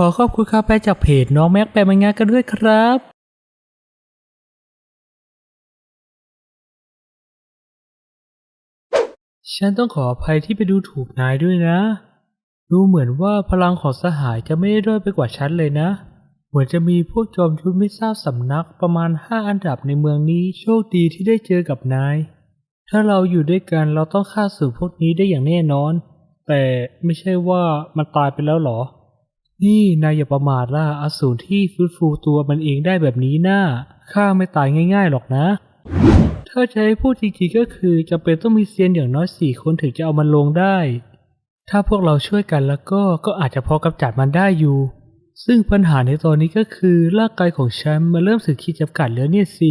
ขอขอบคุณครับแปจากเพจน้องแม็กแปลมังงะกันด้วยครับฉันต้องขออภัยที่ไปดูถูกนายด้วยนะ ดูเหมือนว่าพลังของสหายจะไม่ได้ด้อยไปกว่าฉันเลยนะ เหมือนจะมีพวกจอมยุทธไม่ทราบสำนักประมาณห้าอันดับในเมืองนี้โชคดีที่ได้เจอกับนาย ถ้าเราอยู่ด้วยกันเราต้องฆ่าสู่พวกนี้ได้อย่างแน่นอน แต่ไม่ใช่ว่ามันตายไปแล้วหรอ นี่นายอย่าประมาทล่ะอสูรที่ฟื้นฟูตัวมันเองได้แบบนี้น่าฆ่าไม่ตายง่าย ๆ หรอกนะ ถ้าจะให้พูดจริงๆก็คือจำเป็นต้องมีเซียนอย่างน้อยสี่คนถึงจะเอามันลงได้ ถ้าพวกเราช่วยกันแล้วก็ก็อาจจะพอกำจัดมันได้อยู่ ซึ่งปัญหาในตอนนี้ก็คือร่างกายของฉันมันเริ่มสึกขีดจำกัดแล้วเนี่ยสิ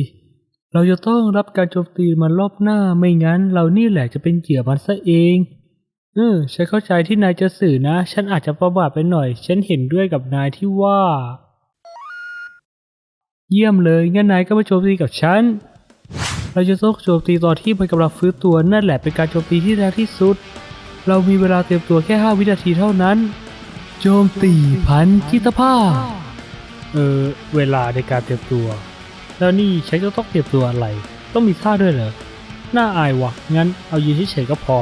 เราจะต้องรับการโจมตีมันรอบหน้าไม่งั้น เรานี่แหละจะเป็นเหยื่อมันซะเอง เออฉันเข้าใจที่นายจะสื่อนะ ฉันอาจจะประมาทไปหน่อย ฉันเห็นด้วยกับนายที่ว่า เยี่ยมเลยงั้นนายก็มาโจมตีกับฉัน เราจะต้องโจมตีตอนที่มันกำลังฟื้นตัวนั่นแหละเป็นการโจมตีที่แรงที่สุด เรามีเวลาเตรียมตัวแค่ 5 วินาทีเท่านั้น โจมตีพันจิตภาพเออเวลาในการเตรียมตัว แล้วนี่ฉันก็ต้องเตรียมตัวอะไร ต้องมีท่าด้วยเหรอน่าอายวะงั้นเอายืนเฉยๆก็พอ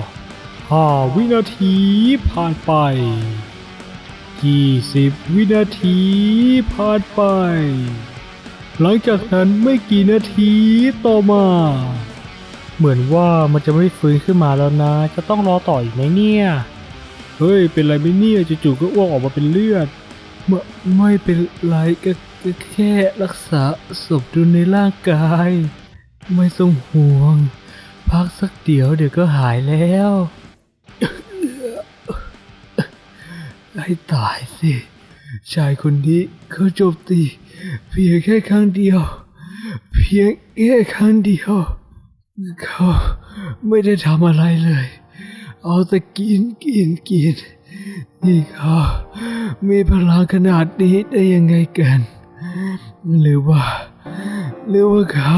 ห้าวินาทีผ่านไป 20 วินาทีผ่านไป หลังจากนั้นไม่กี่นาทีต่อมา เหมือนว่ามันจะไม่ฟื้นขึ้นมาแล้วนะ จะต้องรอต่ออีกไหมเนี่ย เฮ้ย เป็นไรไหมเนี่ยจู่ๆก็อ้วกออกมาเป็นเลือดไม่ไม่เป็นไรก็ก็แค่รักษาสมดุลในร่างกาย ไม่ต้องห่วง พักสักเดี๋ยวเดี๋ยวก็หายแล้ว ให้ตายสิ ชายคนนี้เขาโจมตี เพียงแค่ครั้งเดียว เพียงแค่ครั้งเดียว เขาไม่ได้ทำอะไรเลย เอาแต่กินกินกิน นี่เขามีพลังขนาดนี้ได้ยังไงกัน หรือว่า หรือว่าเขา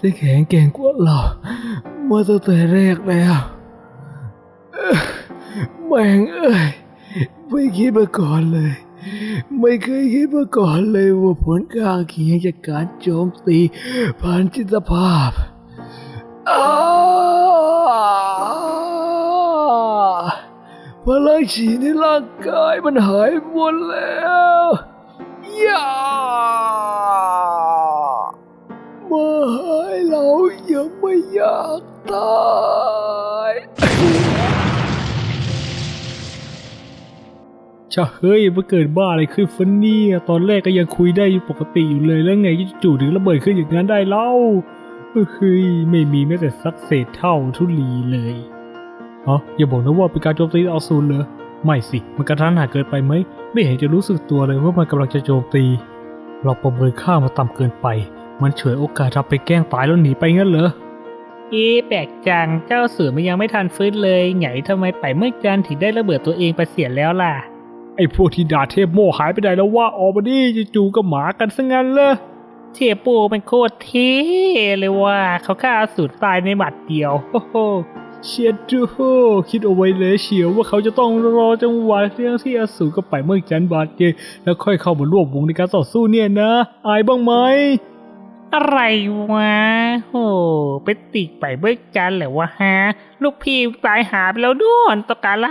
จะแข็งแกร่งกว่าเราเมื่อตั้งแต่แรกแล้วแม่งเอ้ย ไม่คิดมาก่อนเลย ไม่เคยคิดมาก่อนเลยว่าผลข้างเคียงจากการโจมตีผ่านจิตภาพอาพลังฉีในร่างกายมันหายหมดแล้วย่าไม่เรายังไม่อยากตาย ชะเฮ้ยมันเกิดบ้าอะไรขึ้นฟันนี่ตอนแรกก็ยังคุยได้อยู่ปกติอยู่เลยแล้วไงจู่ๆถึงระเบิดขึ้นอย่างนั้นได้เล่าเฮ้ยไม่มีแม้แต่สักเศษเท่าทุลีเลยฮะออย่าบอกนะว่าเป็นการโจมตีเอาซูนเลยไม่สิ มันกระทันหันเกินไปไหม ไม่เห็นจะรู้สึกตัวเลยว่ามันกำลังจะโจมตี เราประเมินค่ามันต่ำเกินไป มันเฉยโอกาสทำไปแกล้งตายแล้วหนีไปงั้นเหรอเอ๊ะแปลกจัง เจ้าเสือมันยังไม่ทันฟื้นเลยไงทำไมไปเมื่อจันถึงได้ระเบิดตัวเองไปเสียแล้วล่ะ ไอ้พวกที่ด่าเทพโมหายไปไหนแล้วว่าออกมาดิจู่ๆก็หมากันซะงั้นเลยเทียปูเป็นโคตรเท่เลยว่าเขาฆ่าอสูรตายในหมัดเดียวโอ้โหเชียดดูคิดเอาไว้เลยเชียวว่าเขาจะต้องรอจังหวะเรื่องที่อสูรก็ไปเมื่อจันบาดเจ็บแล้วค่อยเข้ามาร่วมวงในการต่อสู้เนี่ยนะ อายบ้างไหมอะไรวะโหไปติกไปเมื่อจันเหรอวะฮะ ลูกพี่ตายหาไปแล้วด้วนตะการไร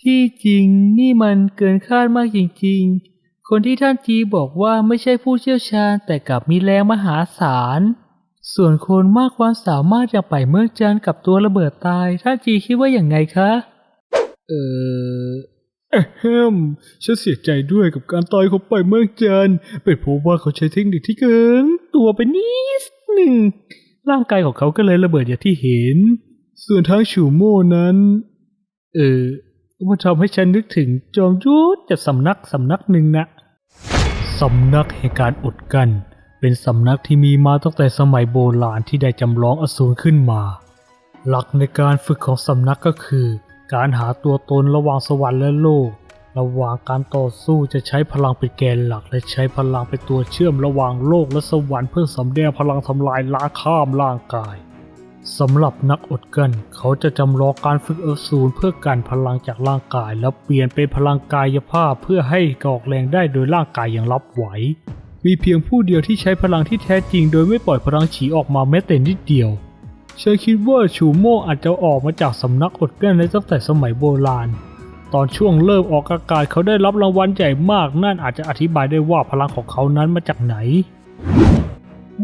ที่จริงนี่มันเกินคาดมากจริงๆ คนที่ท่านจีบอกว่าไม่ใช่ผู้เชี่ยวชาญแต่กลับมีแรงมหาศาล ส่วนคนมากความสามารถอย่างไปเมืองจันกับตัวระเบิดตาย ท่านจีคิดว่าอย่างไงคะ เออเอะแฮมฉันเสียใจด้วยกับการตายของไปเมืองจันเป็นเพราะว่าเขาใช้เทคนิคที่เกินตัวไปนิดหนึ่ง ร่างกายของเขาก็เลยระเบิดอย่างที่เห็น ส่วนทางชูโม่นั้น เออ มันทำให้ฉันนึกถึงจอมยุทธจากสำนักสำนักหนึ่งนะสำนักแห่งการอดกลั้นเป็นสำนักที่มีมาตั้งแต่สมัยโบราณที่ได้จำลองอสูรขึ้นมา หลักในการฝึกของสำนักก็คือ การหาตัวตนระหว่างสวรรค์และโลก ระหว่างการต่อสู้จะใช้พลังเป็นแกนหลักและใช้พลังเป็นตัวเชื่อมระหว่างโลกและสวรรค์เพื่อสำแดงพลังทำลายล้างข้ามร่างกาย สำหรับนักอดกันเขาจะจำลองการฝึกเอสูรเพื่อการพลังจากร่างกาย แล้วเปลี่ยนเป็นพลังกายภาพเพื่อให้กออกแรงได้โดยร่างกายยังรับไหว มีเพียงผู้เดียวที่ใช้พลังที่แท้จริง โดยไม่ปล่อยพลังฉีออกมาแม้แต่นิดเดียวฉันคิดว่าชูโม่อาจจะออกมาจากสำนักอดกันในตั้งแต่สมัยโบราณ ตอนช่วงเริ่มออกอากาศเขาได้รับรางวัลใหญ่มากนั่นอาจจะอธิบายได้ว่าพลังของเขานั้นมาจากไหน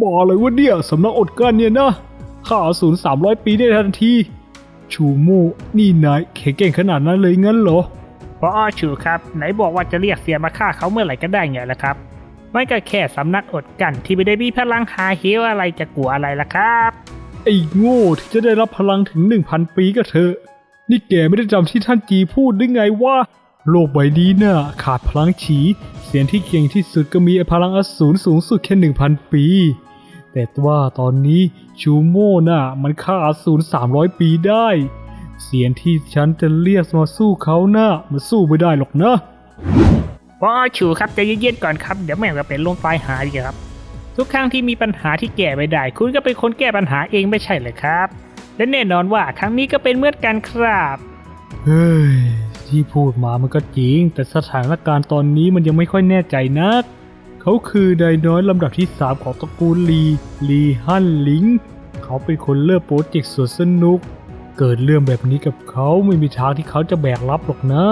บอกเลยว่าเนี่ยสำนักอดกันเนี่ยนะ ข้าศูนย์สามร้อยปีได้ทันที ชูโม่นี่นายแข็งเก่งขนาดนั้นเลยงั้นเหรอพออชูครับ ไหนบอกว่าจะเรียกเสียมาฆ่าเขาเมื่อไหร่ก็ได้ไงล่ะครับไม่ก็แค่สำนักอดกันที่ไม่ได้มีพลังหาเฮลอะไรจะกลัวอะไรล่ะครับไอ้โง่ที่จะได้รับพลังถึง1,000ปีก็เถอะ นี่แกไม่ได้จำที่ท่านจีพูดหรือไงว่าโลกใบนี้น่ะขาดพลังฉี เสียงที่เก่งที่สุดก็มีพลังอสูรสูงสุดแค่1,000ปี แต่ว่าตอนนี้ ชูโม่น่ะ มันฆ่าอสูร300ปีได้ เสียงที่ฉันจะเรียกมาสู้เขาน่ะมันสู้ไม่ได้หรอกนะพอชูครับใจเย็นๆก่อนครับ เดี๋ยวแม่งจะเป็นลมตายหายอีกครับ ทุกครั้งที่มีปัญหาที่แก้ไม่ได้ คุณก็เป็นคนแก้ปัญหาเองไม่ใช่เลยครับ และแน่นอนว่าครั้งนี้ก็เป็นเหมือนกันครับเฮ้ยที่พูดมามันก็จริง แต่สถานการณ์ตอนนี้มันยังไม่ค่อยแน่ใจนัก เขาคือไดน้อยลำดับที่ 3 ของตระกูลลี ลีฮันลิง เขาเป็นคนเริ่มโปรเจกต์สวนสนุก เกิดเรื่องแบบนี้กับเขาไม่มีทางที่เขาจะแบกรับหรอกนะ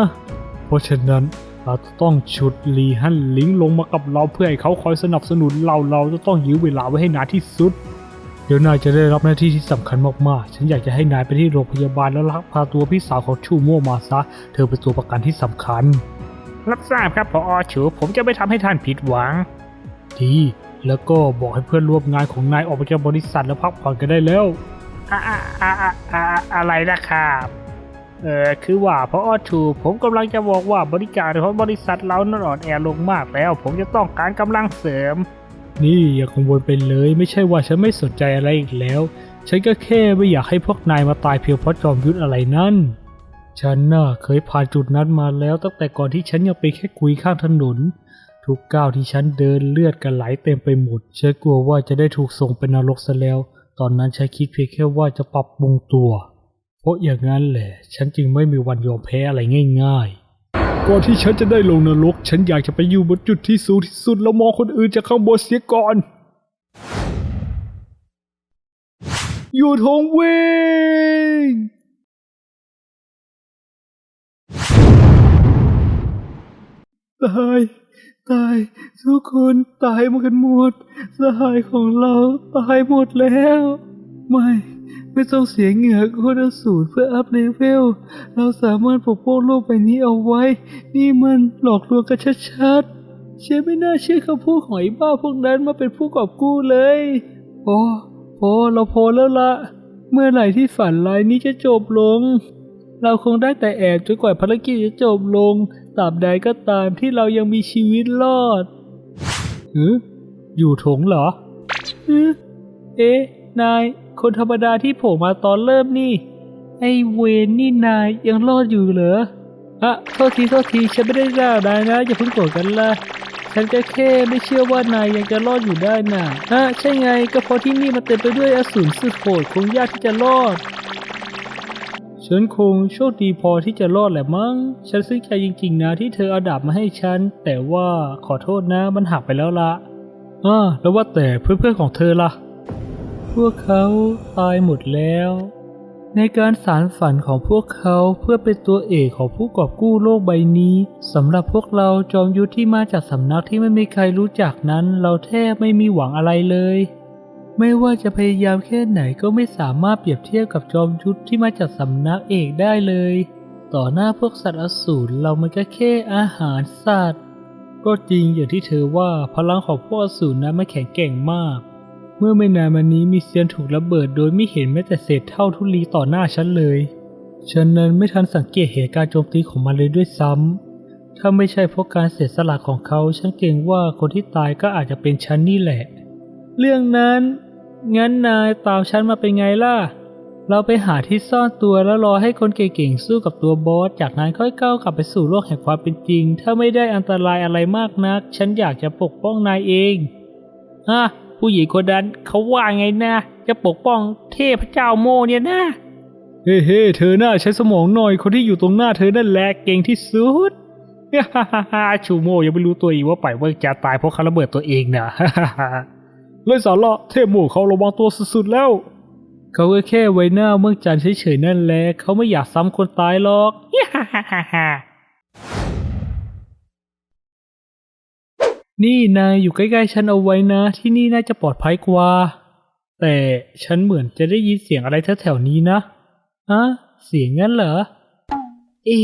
เพราะฉะนั้นเราจะต้องฉุดลีฮันลิงลงมากับเราเพื่อให้เขาคอยสนับสนุนเราเราจะต้องยื้อเวลาไว้ให้นานที่สุด เดี๋ยวนายจะได้รับหน้าที่ที่สำคัญมากๆ ฉันอยากจะให้นายไปที่โรงพยาบาลแล้วลักพาตัวพี่สาวของชูโม่มาซะ เธอเป็นตัวประกันที่สำคัญ รับทราบครับพออชูผมจะไม่ทำให้ท่านผิดหวัง ดีแล้วก็บอกให้เพื่อนร่วมงานของนายออกไปจากบริษัทแล้วพักผ่อนกันได้แล้วอะอะอะอะอะอะไรนะครับเออคือว่าพออชูผมกำลังจะบอกว่าบริการของบริษัทเรานั้นอ่อนแอลงมากแล้ว ผมจะต้องการกำลังเสริม นี่อย่ากังวลไปเลย ไม่ใช่ว่าฉันไม่สนใจอะไรอีกแล้ว ฉันก็แค่ไม่อยากให้พวกนายมาตายเพียงเพราะจอมยุทธอะไรนั่น ฉันน่ะเคยผ่านจุดนั้นมาแล้วตั้งแต่ก่อนที่ฉันยังเป็นแค่คุยข้างถนน ทุกก้าวที่ฉันเดินเลือดกันไหลเต็มไปหมด ฉันกลัวว่าจะได้ถูกส่งเป็นนรกซะแล้ว ตอนนั้นฉันคิดเพียงแค่ว่าจะปรับปรุงตัว เพราะอย่างนั้นแหละ ฉันจึงไม่มีวันยอมแพ้อะไรง่ายๆ ก่อนที่ฉันจะได้ลงนรก ฉันอยากจะไปอยู่บนจุดที่สูงที่สุดแล้วมองคนอื่นจากข้างบนเสียก่อน อยู่ทงเวง ตาย ตาย ทุกคนตายหมดกันหมดสหายของเราตายหมดแล้ว ไม่ ไม่ต้องเสียเหงื่อโคตรสูตรเพื่ออัพเลเวล เราสามารถปกป้องโลกใบนี้เอาไว้ นี่มันหลอกลวงกันชัดๆฉันไม่น่าเชื่อคำพูดของไอ้บ้าพวกนั้นมาเป็นผู้กอบกู้เลยพอพอเราพอแล้วละ เมื่อไหร่ที่ฝันร้ายนี้จะจบลง เราคงได้แต่แอบจนกว่าภารกิจจะจบลง ตราบใดก็ตามที่เรายังมีชีวิตรอดหืออยู่ถงเหรอหือเอ๊ะ นาย คนธรรมดาที่โผล่มาตอนเริ่มนี่ ไอเวนนี่นายยังรอดอยู่เหรออะโทษทีโทษทีฉันไม่ได้ด่านายนะ อย่าเพิ่งโกรธกันละฉันก็แค่ไม่เชื่อว่านายยังจะรอดอยู่ได้น่ะฮะใช่ไงก็เพราะที่นี่มันเต็มไปด้วยอสูรสุดโหดคงยากที่จะรอด ฉันคงโชคดีพอที่จะรอดแหละมั้ง ฉันซึ้งใจจริงๆนะที่เธอเอาดาบมาให้ฉัน แต่ว่าขอโทษนะมันหักไปแล้วละอ่าแล้วว่าแต่เพื่อนๆของเธอล่ะ พวกเขาตายหมดแล้ว ในการสารฝันของพวกเขาเพื่อเป็นตัวเอกของผู้กอบกู้โลกใบนี้สำหรับพวกเราจอมยุทธที่มาจากสำนักที่ไม่มีใครรู้จักนั้น เราแทบไม่มีหวังอะไรเลย ไม่ว่าจะพยายามแค่ไหนก็ไม่สามารถเปรียบเทียบกับจอมยุทธที่มาจากสำนักเอกได้เลย ต่อหน้าพวกสัตว์อสูรเรามันก็แค่อาหารสัตว์ ก็จริงอย่างที่เธอว่าพลังของพวกอสูรนั้นมันแข็งแกร่งมาก เมื่อไม่นานมานี้มีเซียนถูกระเบิดโดยไม่เห็นแม้แต่เศษเท่าทุลีต่อหน้าฉันเลย ฉันนั้นไม่ทันสังเกตเหตุการณ์โจมตีของมันเลยด้วยซ้ำถ้าไม่ใช่เพราะการเสียสละของเขา ฉันเกรงว่าคนที่ตายก็อาจจะเป็นฉันนี่แหละ เรื่องนั้น งั้นนายตามฉันมาเป็นไงล่ะ เราไปหาที่ซ่อนตัวแล้วรอให้คนเก่งๆสู้กับตัวบอส จากนั้นค่อยก้าวกลับไปสู่โลกแห่งความเป็นจริง ถ้าไม่ได้อันตรายอะไรมากนัก ฉันอยากจะปกป้องนายเองอะผู้หญิงคนนั้นเขาว่าไงนะ จะปกป้องเทพเจ้าโมเนี่ยนะ เฮ้เฮ้เธอหน้าใช้สมองหน่อยคนที่อยู่ตรงหน้าเธอนั่นแหละเก่งที่สุดฮ่าฮ่าฮ่าชูโมยังไม่รู้ตัวอีกว่าไปเวิร์กจะตายเพราะเขาระเบิดตัวเองนะฮ่าฮ่า เลยสาระเทพหมู่เขาระวังตัวสุดๆแล้ว เขาก็แค่ไว้หน้าเมืองจันเฉยๆนั่นแหละเขาไม่อยากซ้ำคนตายหรอกฮ่าฮ่าฮ่าฮ่านี่นายอยู่ใกล้ๆฉันเอาไว้นะ ที่นี่น่าจะปลอดภัยกว่า แต่ฉันเหมือนจะได้ยินเสียงอะไรแถวๆนี้นะฮะเสียงงั้นเหรอ เอ๊